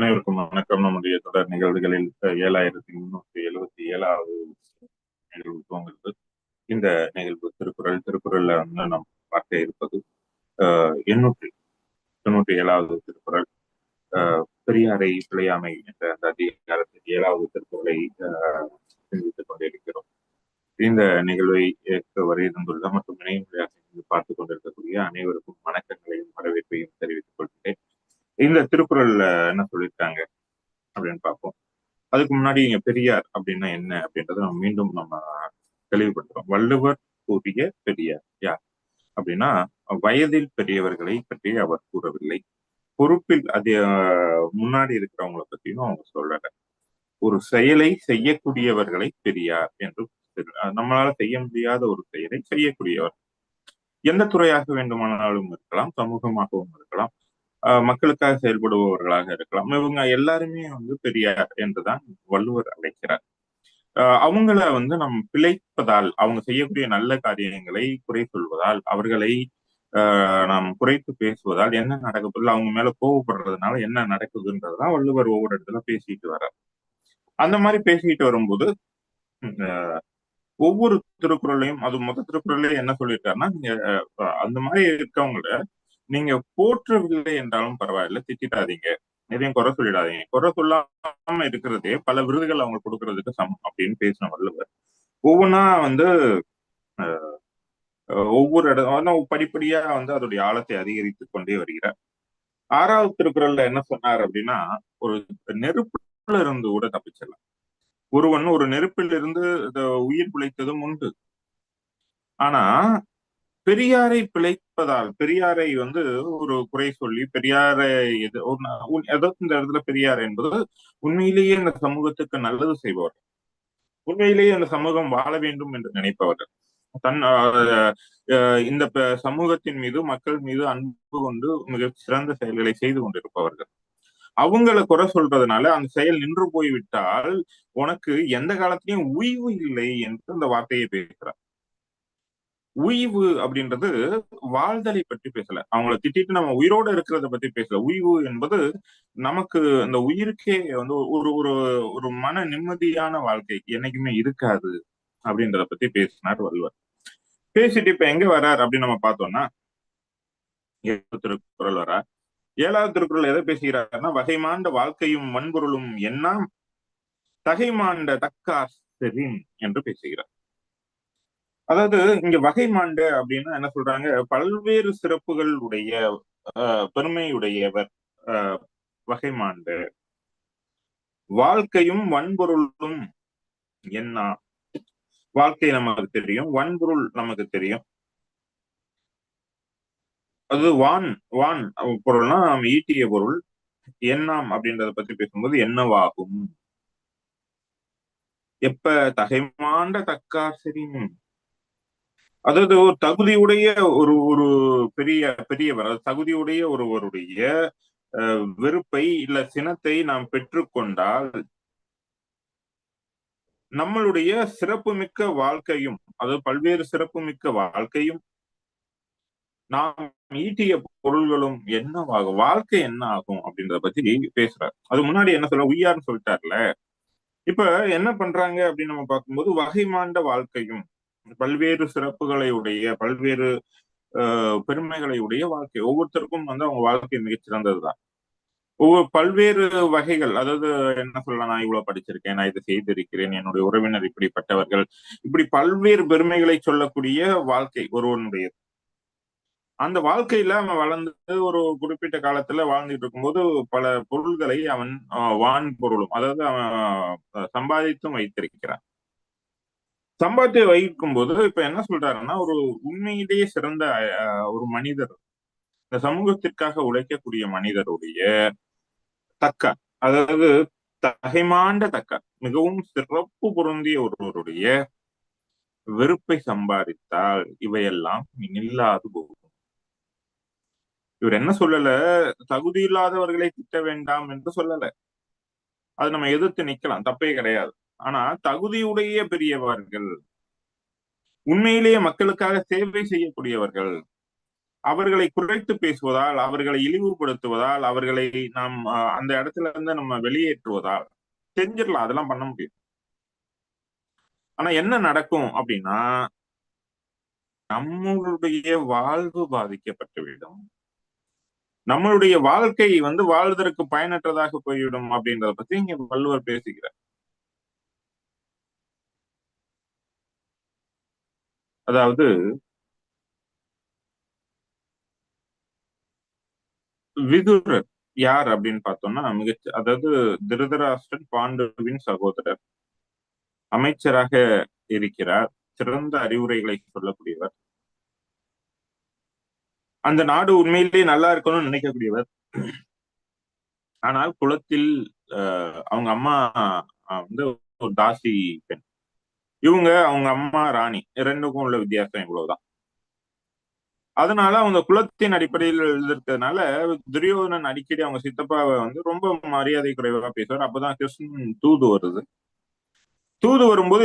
அனைவருக்கும் வணக்கம். நம்முடைய தொடர் நிகழ்வுகளில் ஏழாயிரத்தி முன்னூத்தி எழுபத்தி ஏழாவது நிகழ்வு துவங்குகிறது. இந்த நிகழ்வு திருக்குறள் திருக்குறள்ல வந்து நாம் பார்க்க இருப்பது ஆஹ் எண்ணூற்றி தொண்ணூற்றி ஏழாவது திருக்குறள். ஆஹ் பெரியாரை பிழையாமை என்ற அந்த அதிகாரத்தில் ஏழாவது திருக்குறளை ஆஹ் சிந்தித்துக் கொண்டிருக்கிறோம். இந்த நிகழ்வை ஏற்க வருகின்றுள்ள மற்றும் இணையம் பார்த்துக் கொண்டிருக்கக்கூடிய அனைவருக்கும் வணக்கங்களையும் வரவேற்பையும் தெரிவித்துக் கொள்கிறேன். இந்த திருக்குறள்ல என்ன சொல்லியிருக்காங்க அப்படின்னு பார்ப்போம். அதுக்கு முன்னாடி இங்க பெரியார் அப்படின்னா என்ன அப்படின்றத நம்ம மீண்டும் நம்ம தெளிவுபடுத்துறோம். வள்ளுவர் கூறிய பெரியார் யார்? அப்படின்னா வயதில் பெரியவர்களை பற்றி அவர் கூறவில்லை. பொறுப்பில் அது முன்னாடி இருக்கிறவங்கள பத்தியும் அவங்க சொல்லல. ஒரு செயலை செய்யக்கூடியவர்களை பெரியார் என்று நம்மளால செய்ய முடியாத ஒரு செயலை செய்யக்கூடியவர். எந்த துறையாக வேண்டுமானாலும் இருக்கலாம் சமூகமாகவும் இருக்கலாம். மக்களுக்காக செயல்படுபவர்களாக இருக்கலாம். இவங்க எல்லாருமே வந்து பெரியார் என்றுதான் வள்ளுவர் அழைக்கிறார். அவங்கள வந்து நம் பிழைப்பதால் அவங்க செய்யக்கூடிய நல்ல காரியங்களை குறை சொல்வதால் அவர்களை நாம் குறைத்து பேசுவதால் என்ன நடக்குது அவங்க மேல கோவப்படுறதுனால என்ன நடக்குதுன்றதுதான் வள்ளுவர் ஒவ்வொரு இடத்துல பேசிட்டு வர்றார். அந்த மாதிரி பேசிட்டு வரும்போது ஒவ்வொரு திருக்குறளையும் அது மொத்த திருக்குறளையும் என்ன சொல்லியிருக்காருன்னா நீங்க அந்த மாதிரி இருக்கவங்கள நீங்க போற்றவில்லை என்றாலும் பரவாயில்ல திட்டாதீங்க எதையும் குறை சொல்லிடாதீங்க. குறை சொல்லாம இருக்கிறதே பல விருதுகள் அவங்க கொடுக்கறதுக்கு சமம் அப்படின்னு பேசின வள்ளுவர். ஒவ்வொன்றா வந்து ஒவ்வொரு இடம் படிப்படியா வந்து அதோடைய ஆழத்தை அதிகரித்து கொண்டே வருகிறார். ஆறாவது திருக்குறள்ல என்ன சொன்னார் அப்படின்னா ஒரு நெருப்புல இருந்து கூட தப்பிச்சிடலாம். ஒருவன் ஒரு நெருப்பில் இருந்து உயிர் பிழைத்ததும் உண்டு. ஆனா பெரியாரை பிழைப்பதால் பெரியாரை வந்து ஒரு குறை சொல்லி பெரியாரை எது எதாவது இந்த இடத்துல பெரியார் என்பது உண்மையிலேயே இந்த சமூகத்துக்கு நல்லது செய்பவர். உண்மையிலேயே அந்த சமூகம் வாழ வேண்டும் என்று நினைப்பவர்கள். தன் இந்த சமூகத்தின் மீது மக்கள் மீது அன்பு கொண்டு மிக சிறந்த செயல்களை செய்து கொண்டிருப்பவர்கள். அவங்கள குறை சொல்றதுனால அந்த செயல் நின்று போய்விட்டால் உனக்கு எந்த காலத்திலையும் உய்வு இல்லை என்று அந்த வார்த்தையை பேசுறார் உய்வு அப்படின்றது வாழ்தலை பற்றி பேசல. அவங்கள திட்டிட்டு நம்ம உயிரோட இருக்கிறத பத்தி பேசல. உய்வு என்பது நமக்கு அந்த உயிருக்கே வந்து ஒரு ஒரு ஒரு மன நிம்மதியான வாழ்க்கை என்னைக்குமே இருக்காது அப்படின்றத பத்தி பேசினார் வள்ளுவர். பேசிட்டு இப்ப எங்க வர்றார் அப்படின்னு நம்ம பார்த்தோம்னா திருக்குறள் வர்றார் ஏழாவது திருக்குறள் எதை பேசுகிறார்னா வகைமாண்ட வாழ்க்கையும் வன்பொருளும் எண்ணாம் தகைமாண்ட தக்கார் செரின் என்று பேசுகிறார். அதாவது இங்க வகை மாண்டு அப்படின்னா என்ன சொல்றாங்க? பல்வேறு சிறப்புகள் உடைய பெருமையுடையவர் வகை மாண்டு. வாழ்க்கையும் வன்பொருளும் என்ன? வாழ்க்கை நமக்கு தெரியும் வன்பொருள் நமக்கு தெரியும். அது வான் வான் பொருள்னா நம்ம ஈட்டிய பொருள். எண்ணாம் அப்படின்றத பத்தி பேசும்போது என்னவாகும்? எப்ப தகைமாண்ட தக்காசரின் அதாவது ஒரு தகுதியுடைய ஒரு ஒரு பெரிய பெரியவர் தகுதியுடைய ஒருவருடைய வெறுப்பை இல்ல சினத்தை நாம் பெற்றுக்கொண்டால் நம்மளுடைய சிறப்புமிக்க வாழ்க்கையும் அதாவது பல்வேறு சிறப்புமிக்க வாழ்க்கையும் நாம் ஈட்டிய பொருள்களும் என்னவாகும் வாழ்க்கை என்ன ஆகும் அப்படின்றத பத்தி பேசுறாரு. அது முன்னாடி என்ன சொல்ல உய்யார்னு சொல்லிட்டார்ல. இப்ப என்ன பண்றாங்க அப்படின்னு நம்ம பார்க்கும்போது வகைமாண்ட வாழ்க்கையும் பல்வேறு சிறப்புகளை உடைய பல்வேறு பெருமைகளை உடைய வாழ்க்கை. ஒவ்வொருத்தருக்கும் வந்து அவங்க வாழ்க்கை மிகச்சிறந்ததுதான் ஒவ்வொரு பல்வேறு வகைகள் அதாவது என்ன சொல்ல நான் இவ்வளவு படிச்சிருக்கேன் நான் இதை செய்திருக்கிறேன் என்னுடைய உறவினர் இப்படிப்பட்டவர்கள் இப்படி பல்வேறு பெருமைகளை சொல்லக்கூடிய வாழ்க்கை ஒருவனுடைய அந்த வாழ்க்கையில அவன் வளர்ந்து ஒரு குறிப்பிட்ட காலத்துல வாழ்ந்துட்டு இருக்கும்போது பல பொருள்களை அவன் வான் பொருளும் அதாவது அவன் சம்பாதித்தும் வைத்திருக்கிறான். சம்பாத்தி வகிக்கும் போது இப்ப என்ன சொல்றாருன்னா ஒரு உண்மையிலேயே சிறந்த ஒரு மனிதர். இந்த சமூகத்திற்காக உழைக்கக்கூடிய மனிதருடைய தக்க அதாவது தகைமாண்ட தக்க மிகவும் சிறப்பு பொருந்திய ஒருவருடைய வெறுப்பை சம்பாதித்தால் இவையெல்லாம் நில்லாது போகும். இவர் என்ன சொல்லல? தகுதி இல்லாதவர்களை திட்ட வேண்டாம் என்று சொல்லல. அது நம்ம எதிர்த்து நிக்கலாம் தப்பே கிடையாது. ஆனா தகுதியுடைய பெரியவர்கள் உண்மையிலேயே மக்களுக்காக சேவை செய்யக்கூடியவர்கள் அவர்களை குறைத்து பேசுவதால் அவர்களை இழிவுபடுத்துவதால் அவர்களை நாம் அந்த இடத்துல இருந்து நம்ம வெளியேற்றுவதால் செஞ்சிடலாம் அதெல்லாம் பண்ண முடியும். ஆனா என்ன நடக்கும் அப்படின்னா நம்மளுடைய வாழ்வு பாதிக்கப்பட்டுவிடும் நம்மளுடைய வாழ்க்கை வந்து வாழ்வதற்கு பயனற்றதாக போய்விடும் அப்படின்றத பத்தி இங்க வள்ளுவர் பேசுகிறார். அதாவது விதுரர் யார் அப்படின்னு பார்த்தோம்னா மிகச்ச அதாவது திருதராஷ்டிரன் பாண்டுவின் சகோதரர். அமைச்சராக இருக்கிறார். சிறந்த அறிவுரைகளை சொல்லக்கூடியவர். அந்த நாடு உண்மையிலேயே நல்லா இருக்கணும்னு நினைக்கக்கூடியவர். ஆனால் குளத்தில் அஹ், அவங்க அம்மா வந்து ஒரு தாசி பெண். இவங்க அவங்க அம்மா ராணி ரெண்டுக்கும் உள்ள வித்தியாசம் இவ்வளவுதான். அதனால அவங்க குலத்தின் அடிப்படையில் எழுதிருக்கிறதுனால துரியோதனன் அடிக்கடி அவங்க சித்தப்பாவை வந்து ரொம்ப மரியாதை குறைவாக பேசுவார். அப்பதான் கிருஷ்ணன் தூது வருது. தூது வரும்போது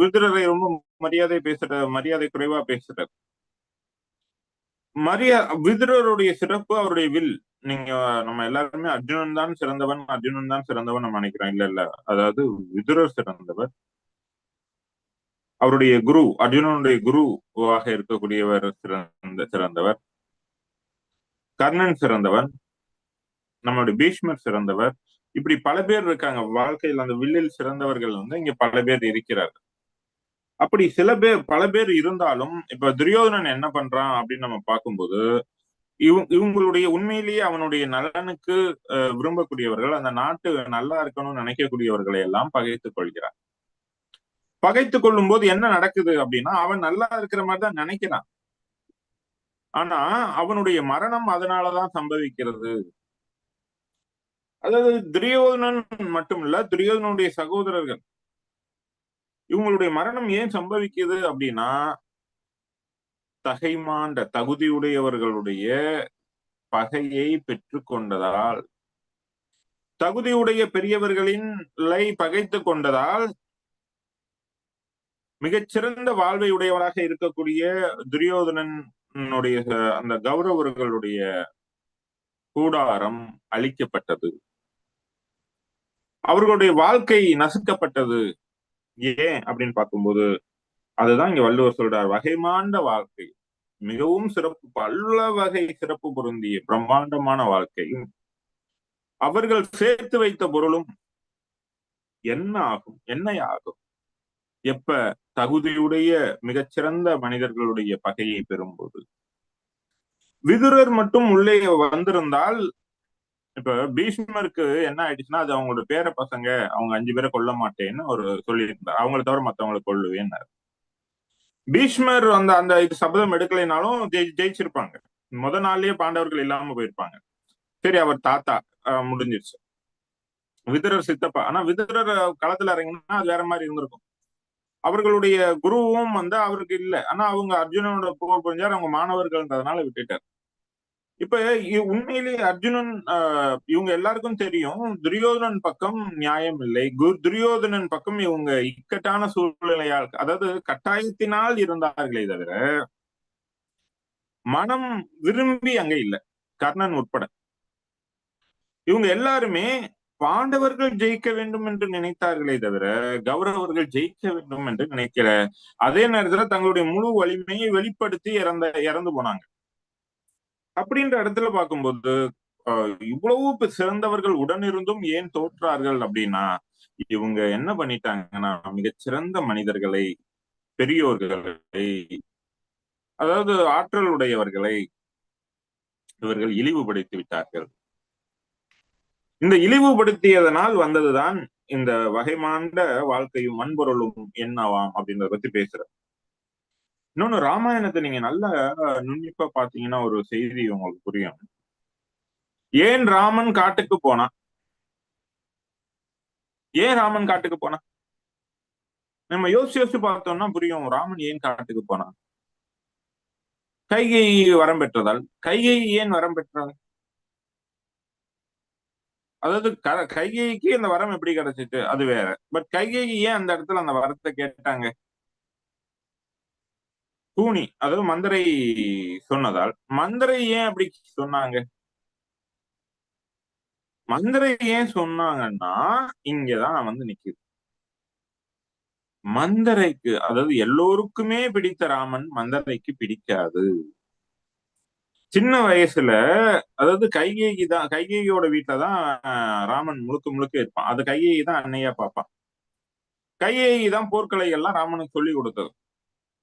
விருதுரரை ரொம்ப மரியாதை பேசுற மரியாதை குறைவா பேசுறாரு. மரியா விதுரருடைய சிறப்பு அவருடைய வில். நீங்க நம்ம எல்லாருமே அர்ஜுனன் தான் சிறந்தவன் அர்ஜுனன் தான் சிறந்தவன் நம்ம நினைக்கிறோம். இல்ல இல்ல. அதாவது விதுரர் சிறந்தவர். அவருடைய குரு அர்ஜுனனுடைய குருவாக இருக்கக்கூடியவர் சிறந்த சிறந்தவர். கர்ணன் சிறந்தவன் நம்மளுடைய பீஷ்மர் சிறந்தவர். இப்படி பல பேர் இருக்காங்க. வாழ்க்கையில் அந்த வில்லில் சிறந்தவர்கள் வந்து இங்க பல பேர் இருக்கிறார்கள். அப்படி சில பேர் பல பேர் இருந்தாலும் இப்ப துரியோதனன் என்ன பண்றான் அப்படின்னு நம்ம பார்க்கும்போது இவ இவங்களுடைய உண்மையிலேயே அவனுடைய நலனுக்கு அஹ், விரும்பக்கூடியவர்கள் அந்த நாட்டு நல்லா இருக்கணும்னு நினைக்கக்கூடியவர்களை எல்லாம் பகைத்துக் கொள்கிறார். பகைத்து கொள்ளும் போது என்ன நடக்குது அப்படின்னா அவன் நல்லா இருக்கிற மாதிரி தான் நினைக்கிறான். ஆனா அவனுடைய மரணம் அதனாலதான் சம்பவிக்கிறது. அதாவது துரியோதனன் மட்டும் இல்ல துரியோதனுடைய சகோதரர்கள். இவங்களுடைய மரணம் ஏன் சம்பவிக்குது அப்படின்னா தகைமாண்ட தகுதியுடையவர்களுடைய பகையை பெற்றுக்கொண்டதால் தகுதியுடைய பெரியவர்களின் லை பகைத்து கொண்டதால் மிகச்சிறந்த வாழ்வை உடையவராக இருக்கக்கூடிய துரியோதனனுடைய அந்த கௌரவர்களுடைய கூடாரம் அழிக்கப்பட்டது. அவர்களுடைய வாழ்க்கை நசுக்கப்பட்டது. ஏன்? அப்படின்னு பார்க்கும்போது அதுதான் இங்க வள்ளுவர் சொல்றார் வகைமாண்ட வாழ்க்கை மிகவும் சிறப்பு பல்ல வகை சிறப்பு பொருந்திய பிரம்மாண்டமான வாழ்க்கையும் அவர்கள் சேர்த்து வைத்த பொருளும் என்ன ஆகும்? என்ன ஆகும்? எப்ப தகுதியுடைய மிகச்சிறந்த மனிதர்களுடைய பகையை பெறும்போது? விதுரர் மட்டும் உள்ளே வந்திருந்தால் இப்ப பீஷ்மருக்கு என்ன ஆயிடுச்சுன்னா அது அவங்களோட பேர பசங்க அவங்க அஞ்சு பேரை கொல்ல மாட்டேன்னு ஒரு சொல்லியிருந்தார். அவங்கள தவிர மத்தவங்களை கொல்லுவேன்னாரு. பீஷ்மர் அந்த அந்த இது சபதம் எடுக்கலைனாலும் ஜெயி ஜெயிச்சிருப்பாங்க. முத நாள்லயே பாண்டவர்கள் இல்லாம போயிருப்பாங்க. சரி அவர் தாத்தா அஹ், முடிஞ்சிருச்சு. விதுரர் சித்தப்பா. ஆனா விதுரர் களத்துல இறங்கினா அது வேற மாதிரி இருந்திருக்கும். அவர்களுடைய குருவும் வந்து அவருக்கு இல்ல. ஆனா அவங்க அர்ஜுனனோட போர் புரிஞ்சார் அவங்க மாணவர்கள்ன்றதுனால விட்டுட்டார். இப்ப இ- உண்மையிலேயே அர்ஜுனன் ஆஹ், இவங்க எல்லாருக்கும் தெரியும் துரியோதனன் பக்கம் நியாயம் இல்லை. குரு துரியோதனன் பக்கம் இவங்க இக்கட்டான சூழ்நிலையால் அதாவது கட்டாயத்தினால் இருந்தார்களே தவிர மனம் விரும்பி அங்க இல்ல. கர்ணன் உட்பட. இவங்க எல்லாருமே பாண்டவர்கள் ஜெயிக்க வேண்டும் என்று நினைத்தார்களே தவிர கௌரவர்கள் ஜெயிக்க வேண்டும் என்று நினைக்கிற அதே நேரத்துல தங்களுடைய முழு வலிமையை வெளிப்படுத்தி இறந்த இறந்து போனாங்க. அப்படின்ற இடத்துல பார்க்கும்போது ஆஹ், இவ்வளவு சிறந்தவர்கள் உடனிருந்தும் ஏன் தோற்றார்கள் அப்படின்னா இவங்க என்ன பண்ணிட்டாங்கன்னா மிகச்சிறந்த மனிதர்களை பெரியோர்களை அதாவது ஆற்றல் உடையவர்களை இவர்கள் இழிவுபடுத்தி விட்டார்கள். இந்த இழிவுபடுத்தியதனால் வந்ததுதான் இந்த வகைமாண்ட வாழ்க்கையும் மண்பொருளும் என்னவாம் அப்படின்றத பத்தி பேசுற இன்னொன்னு ராமாயணத்தை நீங்க நல்ல நுண்ணிப்பா பாத்தீங்கன்னா ஒரு செய்தி உங்களுக்கு புரியும். ஏன் ராமன் காட்டுக்கு போனான் ஏன் ராமன் காட்டுக்கு போனான் நம்ம யோசிச்சு யோசிச்சு பார்த்தோம்னா புரியும் ராமன் ஏன் காட்டுக்கு போனான் கைகை வரம் பெற்றதால் கைகை ஏன் வரம் பெற்றால் அதாவது க- கைகேயிக்கு அந்த வரம் எப்படி கிடைச்சிச்சு அது வேற. பட் கைகைக்கு ஏன் அந்த இடத்துல அந்த வரத்தை கேட்டாங்க? கூனி அதாவது மந்திரை சொன்னதால். மந்திரை ஏன் அப்படி சொன்னாங்க? மந்திரை ஏன் சொன்னாங்கன்னா இங்கதான் வந்து நிக்குது. மந்தரைக்கு அதாவது எல்லோருக்குமே பிடித்த ராமன் மந்தரைக்கு பிடிக்காது. சின்ன வயசுல அதாவது கைகேகி தான் கைகேகியோட வீட்டுலதான் ராமன் முழுக்க முழுக்க இருப்பான். அது கைகேகி தான் அன்னையா பார்ப்பான் கைகேகி தான் போர்க்கலை எல்லாம் ராமனுக்கு சொல்லி கொடுத்தது.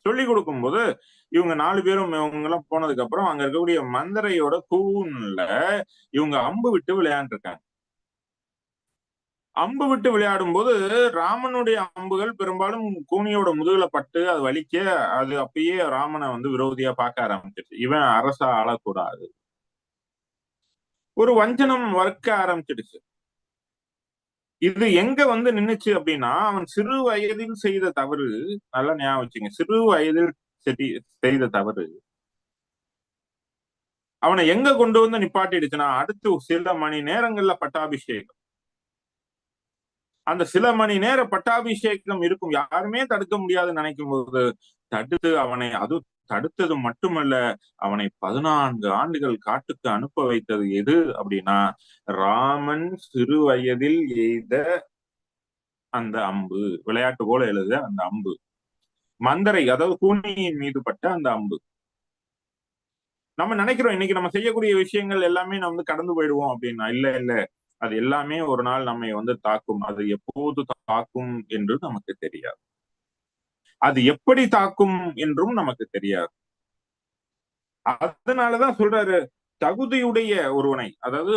சொல்லி கொடுக்கும்போது இவங்க நாலு பேரும் இவங்க எல்லாம் போனதுக்கு அப்புறம் அங்க இருக்கக்கூடிய மந்தரையோட தூண்ல இவங்க அம்பு விட்டு விளையாண்டுருக்காங்க. அம்பு விட்டு விளையாடும் போது ராமனுடைய அம்புகள் பெரும்பாலும் கூனியோட முதுகுல பட்டு அது வலிக்க அது அப்பயே ராமனை வந்து விரோதியா பார்க்க ஆரம்பிச்சிருச்சு. இவன் அரசா ஆளக்கூடாது. ஒரு வஞ்சனம் வர்க்க ஆரம்பிச்சிடுச்சு. இது எங்க வந்து நின்னுச்சு அப்படின்னா அவன் சிறு வயதில் செய்த தவறு நல்லா ஞாபகம் வச்சுங்க. சிறு வயதில் செய்த தவறு. அவனை எங்க கொண்டு வந்து நிப்பாட்டிடுச்சுன்னா அடுத்து சில மணி நேரங்கள்ல பட்டாபிஷேகம். அந்த சில மணி நேர பட்டாபிஷேகம் இருக்கும். யாருமே தடுக்க முடியாதுன்னு நினைக்கும் போது தடுத்து அவனை அது தடுத்தது மட்டுமல்ல அவனை பதினான்கு ஆண்டுகள் காட்டுக்கு அனுப்ப வைத்தது எது அப்படின்னா ராமன் சிறு வயதில் எய்த அந்த அம்பு. விளையாட்டு போல எழுத அந்த அம்பு. மந்தரை அதாவது கூனியின் மீது பட்ட அந்த அம்பு. நம்ம நினைக்கிறோம் இன்னைக்கு நம்ம செய்யக்கூடிய விஷயங்கள் எல்லாமே நம்ம வந்து கடந்து போயிடுவோம் அப்படின்னா இல்ல இல்ல. அது எல்லாமே ஒரு நாள் நம்மை வந்து தாக்கும். அது எப்போது தாக்கும் என்று நமக்கு தெரியாது. அது எப்படி தாக்கும் என்றும் நமக்கு தெரியாது. அதனாலதான் சொல்றாரு தகுதியுடைய ஒருவனை அதாவது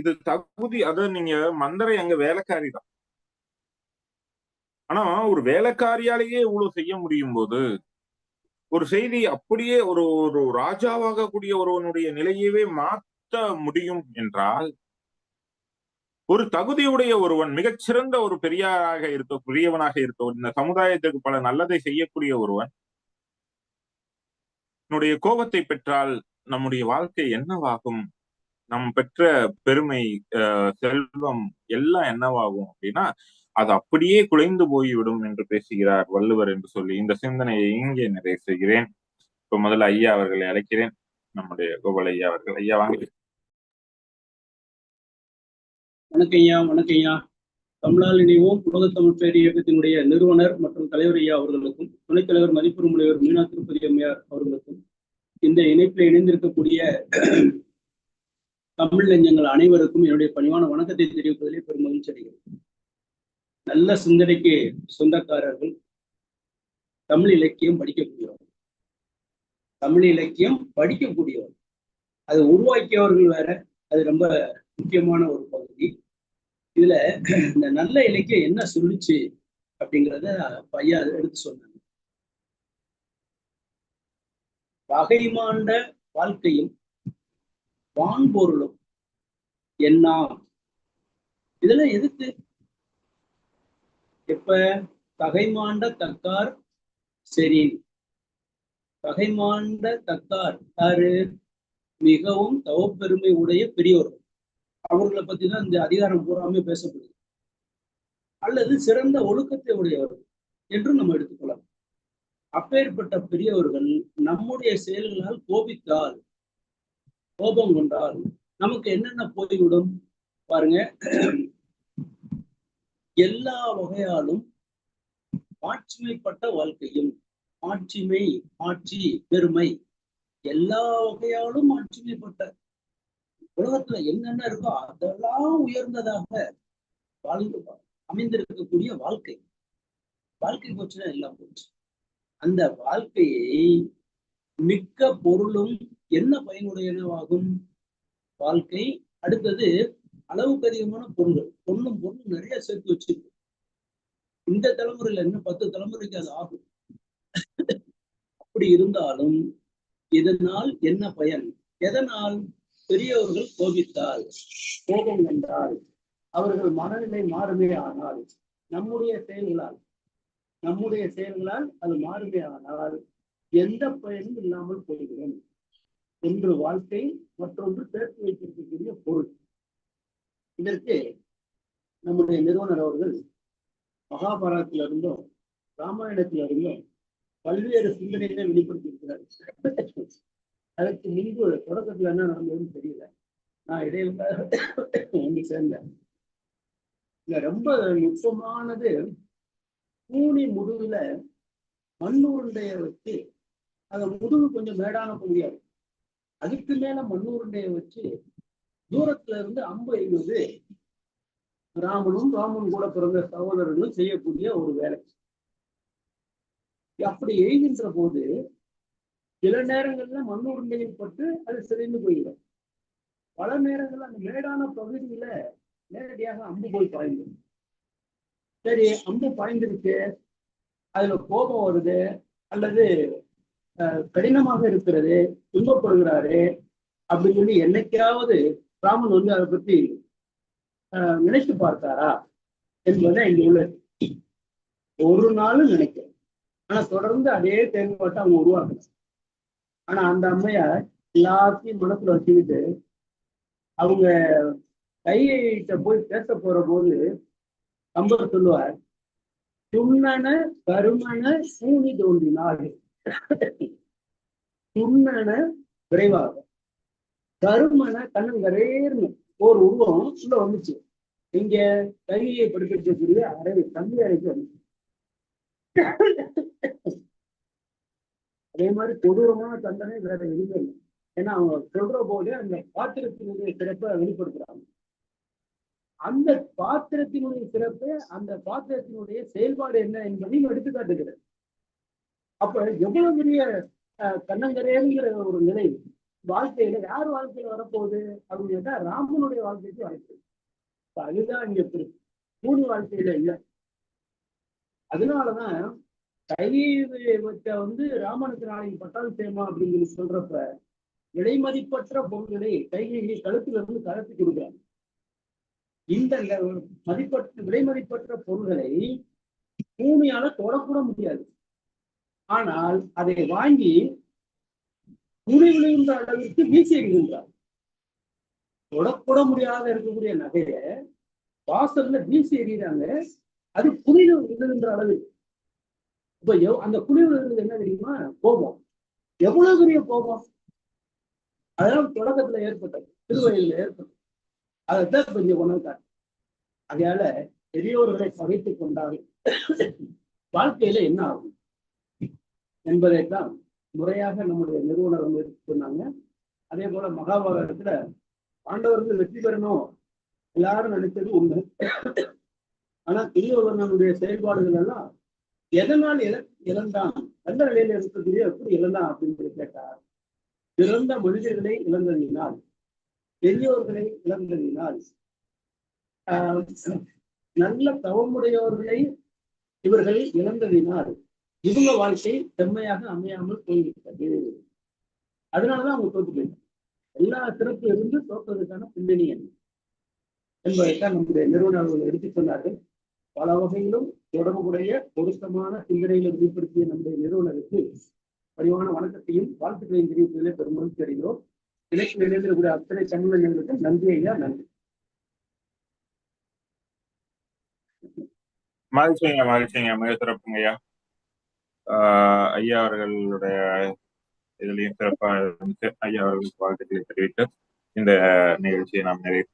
இது தகுதி அதாவது நீங்க மந்தரை அங்க வேலைக்காரி தான். ஆனா ஒரு வேலைக்காரியாலேயே இவ்வளவு செய்ய முடியும் போது ஒரு செய்தி அப்படியே ஒரு ஒரு ராஜாவாக கூடிய ஒருவனுடைய நிலையவே மாற்ற முடியும் என்றால் ஒரு தகுதியுடைய ஒருவன் மிகச்சிறந்த ஒரு பெரியாராக இருக்க பெரியவனாக இருக்க இந்த சமுதாயத்திற்கு பல நல்லதை செய்யக்கூடிய ஒருவன் என்னுடைய கோபத்தை பெற்றால் நம்முடைய வாழ்க்கை என்னவாகும்? நம் பெற்ற பெருமை செல்வம் எல்லாம் என்னவாகும் அப்படின்னா அது அப்படியே குலைந்து போய்விடும் என்று பேசுகிறார் வள்ளுவர் என்று சொல்லி இந்த சிந்தனையை இங்கே நிறைவு செய்கிறேன். இப்ப முதல்ல ஐயா அவர்களை அழைக்கிறேன். நம்முடைய கோபால் ஐயா அவர்கள். ஐயா வாங்க. வணக்கம் ஐயா வணக்கம் ஐயா தமிழால் இணைவோம் உலக தமிழ் பேர் இயக்கத்தினுடைய நிறுவனர் மற்றும் தலைவர் ஐயா அவர்களுக்கும் துணைத் தலைவர் மதிப்பெரும் முனைவர் மீனா திருப்பதி அம்மையார் அவர்களுக்கும் இந்த இணைப்பில் இணைந்திருக்கக்கூடிய தமிழ் நெஞ்சங்கள் அனைவருக்கும் என்னுடைய பணிவான வணக்கத்தை தெரிவிப்பதிலே பெரும் மகிழ்ச்சி அடைகிறேன். நல்ல சிந்தனைக்கு சொந்தக்காரர்கள் தமிழ் இலக்கியம் படிக்கக்கூடியவர். தமிழ் இலக்கியம் படிக்கக்கூடியவர். அதை உருவாக்கியவர்கள் வேற அது ரொம்ப முக்கியமான ஒரு பகுதி. இதுல இந்த நல்ல இலக்கியம் என்ன சொல்லுச்சு அப்படிங்கிறத பையா எடுத்து சொன்னாங்க. பகைமாண்ட வாழ்க்கையும் வான்பொருளும் என்ன இதுல எதுக்கு? எப்ப? தகைமாண்ட தக்கார் சரி தகைமாண்ட தக்கார் யாரு? மிகவும் தவப்பெருமை உடைய பெரியோர்கள் அவர்களை பத்தி தான் இந்த அதிகாரம் பூராமே பேசப்படுது. அல்லது சிறந்த ஒழுக்கத்தை உடையவர்கள் என்றும் நம்ம எடுத்துக்கொள்ளலாம். அப்பேற்பட்ட பெரியவர்கள் நம்முடைய செயல்களால் கோபித்தால் கோபம் கொண்டால் நமக்கு என்னென்ன போய்விடும்? பாருங்க. எல்லா வகையாலும் மாட்சிமைப்பட்ட வாழ்க்கையும் மாட்சிமை ஆட்சி பெருமை எல்லா வகையாலும் மாட்சிமைப்பட்ட உலகத்துல என்னென்ன இருக்கோ அதெல்லாம் உயர்ந்ததாக வாழ்ந்து அமைந்திருக்கக்கூடிய வாழ்க்கை. வாழ்க்கை போச்சுன்னா எல்லாம் போச்சு. அந்த வாழ்க்கையை மிக்க பொருளும் என்ன பயனுடையனவாகும்? வாழ்க்கை. அடுத்தது அளவுக்கு அதிகமான பொருள் பொண்ணும் பொருளும் நிறைய சேர்த்து வச்சிருக்கு. இந்த தலைமுறையில இன்னும் பத்து தலைமுறைக்கு அது ஆகும். அப்படி இருந்தாலும் இதனால் என்ன பயன்? எதனால்? பெரியவர்கள் கோபித்தால் கோபம் என்றால் அவர்கள் மனநிலை மாறுமே ஆனால் நம்முடைய செயல்களால் நம்முடைய செயல்களால் அது மாறுமே ஆனால் எந்த பயனும் இல்லாமல் போகிறோம் ஒன்று வாழ்க்கை மற்றொன்று சேர்த்து வைத்திருக்கக்கூடிய பொருள். இதற்கு நம்முடைய நிறுவனர் அவர்கள் மகாபாரதத்திலிருந்தும் ராமாயணத்திலிருந்தும் பல்வேறு சிந்தனைகளை வெளிப்படுத்தி இருக்கிறார் அதுக்கு முன்பு தொடக்கத்துல என்ன நடந்ததுன்னு தெரியல. நான் இடையில வந்து சேர்ந்தேன். இல்ல ரொம்ப நுட்பமானது கூனி முதுகுல மண்ணுருண்டைய வச்சு அந்த முதுகு கொஞ்சம் மேடான பகுதியாக அதுக்கு மேல மண்ணுருண்டைய வச்சு தூரத்துல இருந்து அம்பு எய்வது ராமனும் ராமன் கூட பிறந்த சகோதரர்களும் செய்யக்கூடிய ஒரு வேலை. அப்படி எய்கின்ற போது சில நேரங்கள்ல மண் உருண்டையில் பட்டு அது சிதைந்து போயிடும். பல நேரங்கள்ல அந்த மேடான பகுதியில நேரடியாக அம்பு போய் பாய்ந்துடும் சரி அம்பு பாய்ந்திருக்கு. அதுல கோபம் வருது. அல்லது கடினமாக இருக்கிறது துன்பப்படுகிறாரு அப்படின்னு சொல்லி என்னைக்காவது ராமன் வந்து அதை பத்தி அஹ், நினைத்து பார்த்தாரா என்பதை இங்க உள்ள ஒரு நாளும் நினைக்கிறேன் ஆனா தொடர்ந்து அதே செயல்பாட்டை அவங்க உருவாக்கணும் ஆனா அந்த அம்மையார் எல்லாத்தையும் மனசுல வச்சுக்கிட்டு அவங்க கையிட்ட போய் பேச போற போது கம்பர் சொல்லுவார் துண்ணன கருமன சூனி தோன்றினாள் துண்ணன விரைவாக. கருமன கண்ணங்கரேர்னு ஒரு உருவம் உள்ள வந்துச்சு. இங்க கையை படிக்கக்கூடிய அறை தம்பி அறைக்கு வந்துச்சு. மாதிரி கொடூரமான தண்டனை வேற எதுவுமே இல்லை. ஏன்னா அவங்க சொல்ற போது அந்த பாத்திரத்தினுடைய சிறப்பை வெளிப்படுத்துறாங்க. அந்த பாத்திரத்தினுடைய சிறப்பு அந்த பாத்திரத்தினுடைய செயல்பாடு என்ன என்பதையும் எடுத்துக்காட்டுகிறது அப்ப எவ்வளவு பெரிய அஹ், கண்ணங்கரேங்கிற ஒரு நிலை வாழ்க்கையில யார் வாழ்க்கையில வரப்போகுது அப்படின்னு கேட்டா ராமனுடைய வாழ்க்கைக்கு வாய்ப்பு அதுதான் இங்க இருக்கு மூணு வாழ்க்கையில இல்லை. அதனாலதான் கையை வந்து ராமனுக்கு நாளைக்கு பட்டால் தேமா அப்படின்னு சொல்றப்ப விலைமதிப்பற்ற பொருள்களை கைகையை கழுத்துல இருந்து கலத்தி கொடுக்குறாங்க. இந்த மதிப்பற்ற விலைமதிப்பற்ற பொருள்களை பூமியால தொடக்கூட முடியாது. ஆனால் அதை வாங்கி துணி விழுகின்ற அளவிற்கு வீசி எறிகின்றார் தொடக்கூட முடியாத இருக்கக்கூடிய நகையை வாசல்ல வீசி எறிகிறாங்க. அது புனித விழுகின்ற அளவுக்கு இப்ப அந்த குளிர் என்ன தெரியுமா? கோபம். எவ்வளவு பெரிய கோபம்? அதெல்லாம் தொடக்கத்துல ஏற்பட்டது. திருவயில ஏற்பட்டது. அதைத்தான் இப்ப இங்க அதையால அதனால பெரியோர்களை பகைத்து கொண்டால் வாழ்க்கையில என்ன ஆகும்? என்பதைத்தான் முறையாக நம்முடைய நிறுவனர் வந்து சொன்னாங்க. அதே போல மகாபாரதத்துல பாண்டவர்கள் வெற்றி பெறணும் எல்லாரும் நினைத்தது உண்மை. ஆனா பெரியவர்களுடைய செயல்பாடுகள் எல்லாம் எதனால் இழந்தான் எந்த நிலையில இருக்கக்கூடிய எப்படி இழந்தான் அப்படின்னு சொல்லி கேட்டார் பிறந்த மனிதர்களை இழந்ததினால் பெரியோர்களை இழந்ததினால் ஆஹ், நல்ல தவமுடையவர்களை இவர்கள் இழந்ததினால் இவங்க வாழ்க்கை செம்மையாக அமையாமல் போய்விட்டது. அதனாலதான் அவங்க தோற்று போயிட்டாங்க. எல்லா சிறப்பு இருந்து தோற்றதுக்கான பின்னணி என்ன? என்பதைத்தான் நம்முடைய நிறுவனர்கள் எடுத்து சொன்னார்கள். பல வகையிலும் தொடர்புடைய பொருத்தமான சிந்தனைகளை வெளிப்படுத்திய நம்முடைய நிறுவனருக்கு பரிவான வணக்கத்தையும் வாழ்த்துக்களையும் தெரிவிப்பதிலே பெரும் மகிழ்ச்சி அடைகிறோம். இலக்கிய நிலையக்கூடிய அத்தனை தமிழர்களுக்கு நன்றி ஐயா நன்றி. மகிழ்ச்சிங்க மகிழ்ச்சிங்க மிக சிறப்புங்க ஐயா. ஆஹ் ஐயா அவர்களுடைய இதுலயும் சிறப்பாக இருந்துச்சு ஐயா அவர்களுக்கு வாழ்த்துக்களை தெரிவித்து இந்த நிகழ்ச்சியை நாம் நிறைவு